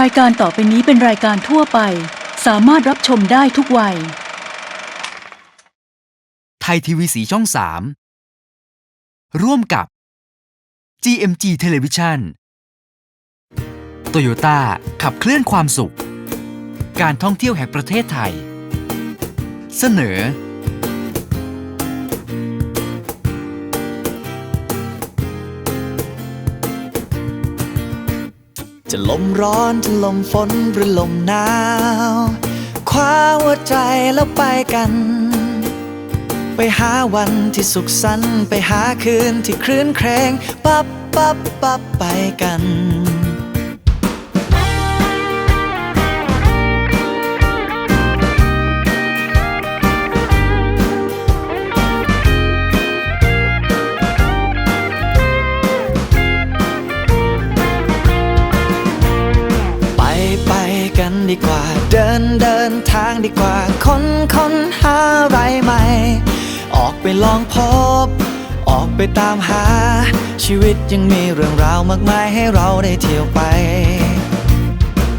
รายการต่อไปนี้เป็นรายการทั่วไป สามารถรับชมได้ทุกวัย ไทยทีวีสีช่อง 3 ร่วมกับ GMG Television Toyota ขับเคลื่อนความสุข การท่องเที่ยวแห่งประเทศไทย เสนอ จะลมร้อนจะลมฝนหรือลมหนาว คว้าหัวใจแล้วไปกัน ไปหาวันที่สุขสันต์ไปหาคืนที่คลื่นเครงปับปับปับไปกัน กันดีกว่า เดินเดินทางดีกว่าคนค้นหาอะไรใหม่ ออกไปลองพบ ออกไปตามหา ชีวิตยังมีเรื่องราวมากมายให้เราได้เที่ยวไป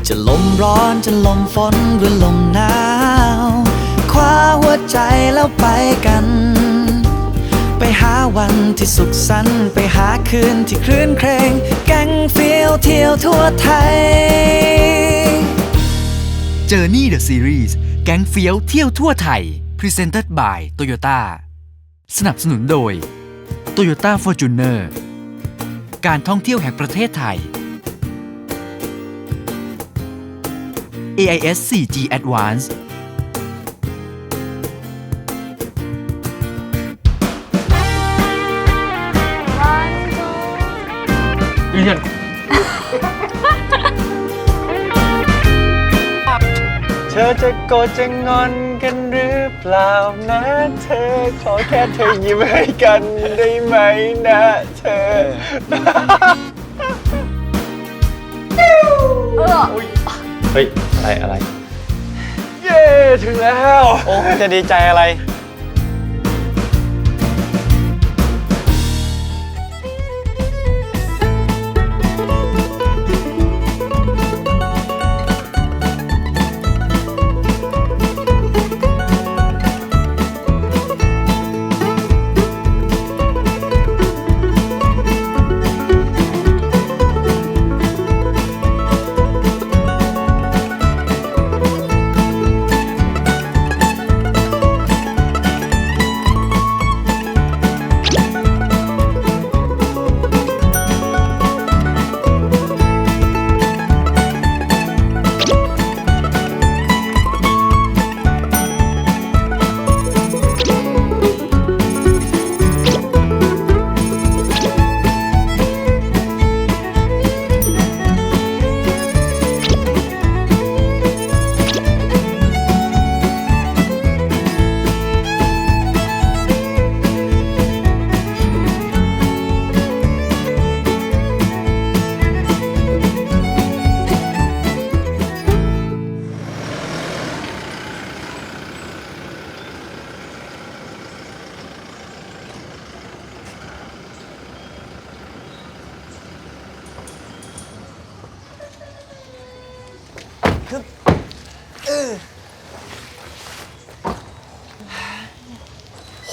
จะลมร้อนจะลมฝนหรือลมหนาวคว้าหัวใจแล้วไปกัน ไปหาวันที่สุขสันต์ไปหาคืนที่คลื่นเครงแก๊งเฟียวเที่ยวทั่วไทย Journey the Series แก๊งเฟี้ยวเที่ยวทั่วไทย Presented by Toyota สนับสนุนโดย Toyota Fortuner การท่องเที่ยวแห่งประเทศไทย AIS 4G Advance เธอ จะโกรธจะงอนกันหรือเปล่านะเธอ ขอแค่เธอยิ้มให้กันได้ไหมนะเธอเฮ้ย อะไรอะไร เย้ ถึงแล้ว โอ้จะดีใจอะไร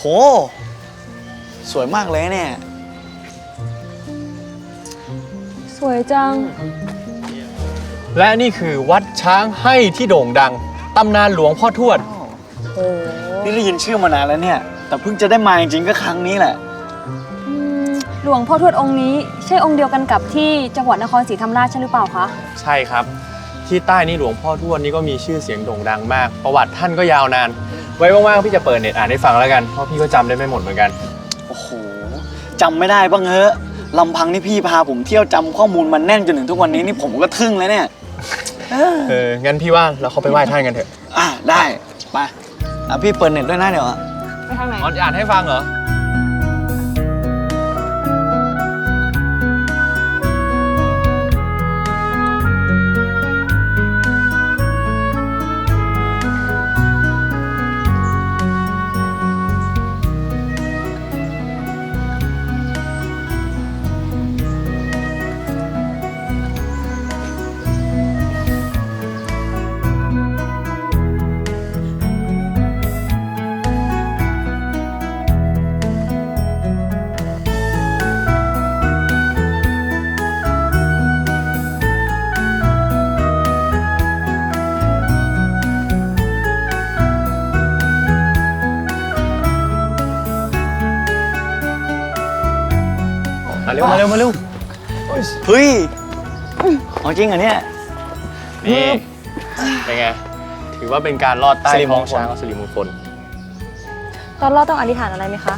โห สวยมากเลยเนี่ย สวยจัง และนี่คือวัดช้างให้ที่โด่งดัง ตำนานหลวงพ่อทวด โอ้นี่ได้ยินชื่อมานานแล้วเนี่ย แต่เพิ่งจะได้มาจริงๆก็ครั้งนี้แหละ อืมหลวงพ่อทวดองค์นี้ ใช่องค์เดียวกันกับที่จังหวัดนครศรีธรรมราชใช่หรือเปล่าคะ ใช่ครับ ที่ใต้นี่หลวงพ่อทวดนี่ก็มีชื่อเสียงโด่งดังมาก ประวัติท่านก็ยาวนาน ไว้ว่างๆพี่จะเปิดเน็ตอ่านให้ฟังแล้วกันเพราะพี่ก็จำได้ไม่หมดเหมือนกัน โอ้โหจำไม่ได้บ้างเหอะลำพังที่พี่พาผมเที่ยวจำข้อมูลมันแน่นจนถึงทุกวันนี้นี่ผมก็ทึ่งแล้วเนี่ยเออเออ งั้นพี่ว่าเราเข้าไปไหว้ท่านกันเถอะอะได้ไปอะพี่เปิดเน็ตด้วยนะเดี๋ยวอะ ไปทางไหน อ๋ออ่านให้ฟังเหรอ มาเร็วมาเร็วเฮ้ยเอาจริงเหรอเนี่ยนี่เป็นไงถือว่าเป็นการลอดใต้สิริมท้องงคลช้างก็สิริมงคลตอนเราต้องอธิษฐานอะไรไหมคะ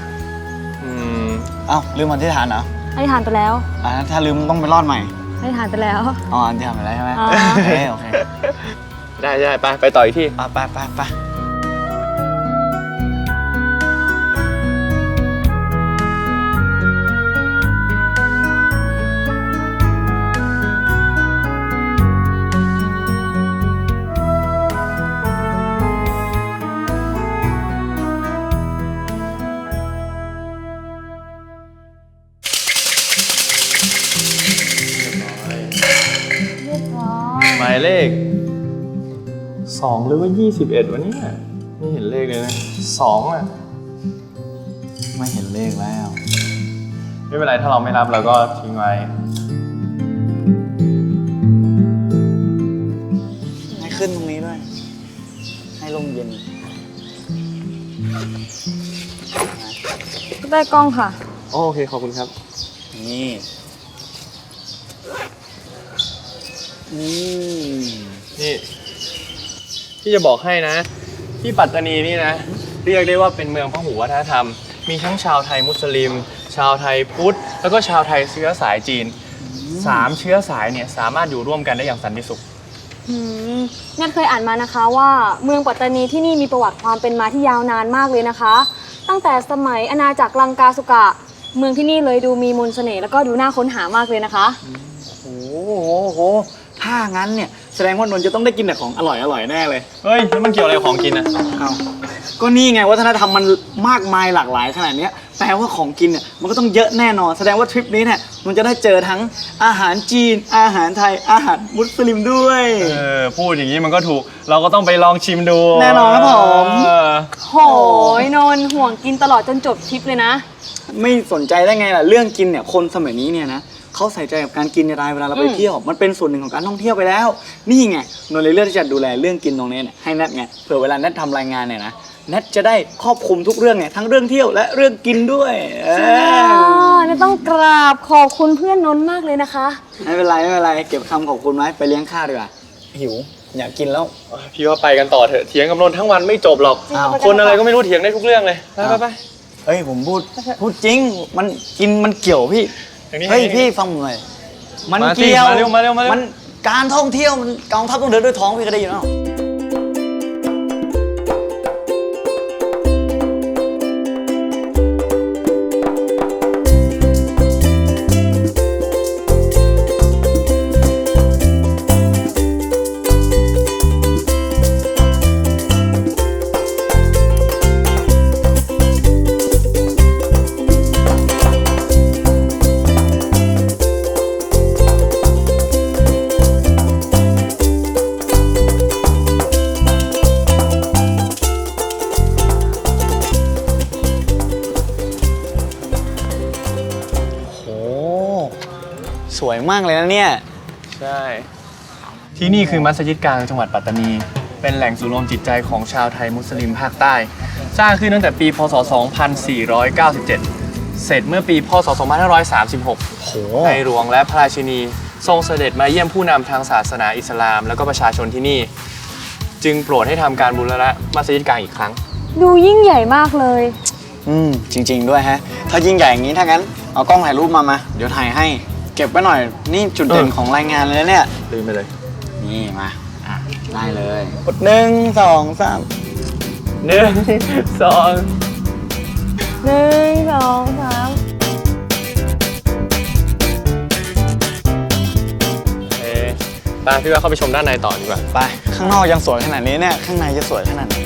อืมเอ้าลืมอธิษฐานเหรออธิษฐานไปแล้วอ่าถ้าลืมต้องไปรอดใหม่อธิษฐานไปแล้วอ๋ออธิษฐานไปแล้วใช่ไหมอ๋อโอเคโอเคได้ได้ไปไปต่ออีกที่ไปไปไปไป องหรือว่ายี่สิบเอ็ดวันนี้ไม่เห็นเลขเลยนะสอะไม่เห็นเลขแล้ว ไม่เป็นไรถ้าเราไม่รับเราก็ทิ้งไว้ให้ขึ้นตรงนี้ด้วย ให้ลมเย็นได้กล้องค่ะ โอเค ขอบคุณครับ นี่ นี่ นี่ พี่จะบอกให้นะ ที่ปัตตานีนี่นะ เรียกได้ว่าเป็นเมืองพหุวัฒนธรรม มีทั้งชาวไทยมุสลิม ชาวไทยพุทธ แล้วก็ชาวไทยเชื้อสายจีนสามเชื้อสายเนี่ยสามารถอยู่ร่วมกันได้อย่างสันติสุขอืมนัทเคยอ่านมานะคะว่าเมืองปัตตานีที่นี่มีประวัติความเป็นมาที่ยาวนานมากเลยนะคะ ตั้งแต่สมัยอาณาจักรลังกาสุกะ เมืองที่นี่เลยดูมีมนต์เสน่ห์แล้วก็ดูน่าค้นหามากเลยนะคะ โอ้โหโหถ้างั้นเนี่ย แสดงว่านนท์จะต้องได้กินแต่ของอร่อยอร่อยแน่เลยเฮ้ยแล้วมันเกี่ยวอะไรกับของกินนะเอาก็นี่ไงวัฒนธรรมมันมากมายหลากหลายขนาดเนี้ยแปลว่าของกินเนี่ยมันก็ต้องเยอะแน่นอน แสดงว่าทริปนี้เนี่ยมันจะได้เจอทั้งอาหารจีน อาหารไทย อาหารมุสลิมด้วย เออพูดอย่างนี้มันก็ถูก เราก็ต้องไปลองชิมดูแน่นอนครับผม เออโหยนนท์ห่วงกินตลอดจนจบทริปเลยนะ ไม่สนใจได้ไงล่ะเรื่องกินเนี่ยคนสมัยนี้เนี่ยนะเขาใส่ใจกับการกินในรายเวลาเราไปอืมเที่ยวมันเป็นส่วนหนึ่งของการท่องเที่ยวไปแล้ว นี่ไงนนท์เลยเลือกที่จะดูแลเรื่องกินตรงนี้เนี่ยให้แนทไงเผื่อเวลาแนททำรายงานเนี่ยนะแนทจะได้ครอบคลุมทุกเรื่องไงทั้งเรื่องเที่ยวและเรื่องกินด้วยเออนี่ต้องกราบขอบคุณเพื่อนนนท์มากเลยนะคะ ไม่เป็นไรไม่เป็นไรเก็บคำขอบคุณไว้ไปเลี้ยงข้าวดีกว่าหิวอยากกินแล้ว พี่ว่าไปกันต่อเถอะเถียงกับนนท์ทั้งวันไม่จบหรอก อ้าว คนอะไรก็ไม่รู้เถียงได้ทุกเรื่องเลยไปไปไป เฮ้ยผมพูดพูดจริงมันกินมันเกี่ยวพี่อย่างนี้เฮ้ยอย่างนี้พี่ฟังผมหน่อยมันมาสิเกี่ยวมาเร็วมาเร็วมาเร็ว นการท่องเที่ยวมันกองทัพต้องเดินด้วยท้องพี่ก็ได้ยินแล้ว มากเลยนะเนี่ย ใช่ ที่นี่คือมัสยิดกลางจังหวัดปัตตานี เป็นแหล่งศูนย์รวมจิตใจของชาวไทยมุสลิมภาคใต้ สร้างขึ้นตั้งแต่ปี พศ 2497 เสร็จเมื่อปี พศ 2536 โห ในหลวงและพระราชินีทรงเสด็จมาเยี่ยมผู้นำทางศาสนาอิสลาม แล้วก็ประชาชนที่นี่ จึงโปรดให้ทำการบูรณะมัสยิดกลางอีกครั้ง ดูยิ่งใหญ่มากเลย อืม จริง ๆ ด้วยฮะ ถ้ายิ่งใหญ่อย่างนี้ถ้างั้น เอากล้องถ่ายรูปมามา เดี๋ยวถ่ายให้ เก็บไว้หน่อย นี่จุดเด่นเออของรายงานเลยนะเนี่ย ลืมไปเลยนี่มาอะได้เลยกดหนึ่งสองสามหนึ่งสองหนึ่งสองสามเอ๊ะไปพี่ว่าเข้าไปชมด้านในต่อดีกว่า ไป ข้างนอกยังสวยขนาดนี้เนี่ย ข้างในจะสวยขนาดไหน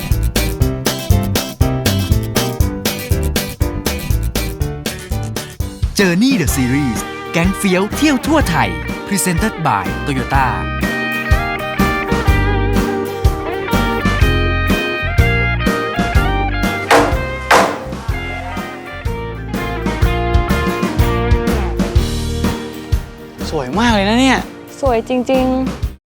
Journey the Series แก๊งเฟี้ยวเที่ยวทั่วไทย Presented by Toyota สวยมากเลยนะเนี่ย สวยจริง ๆ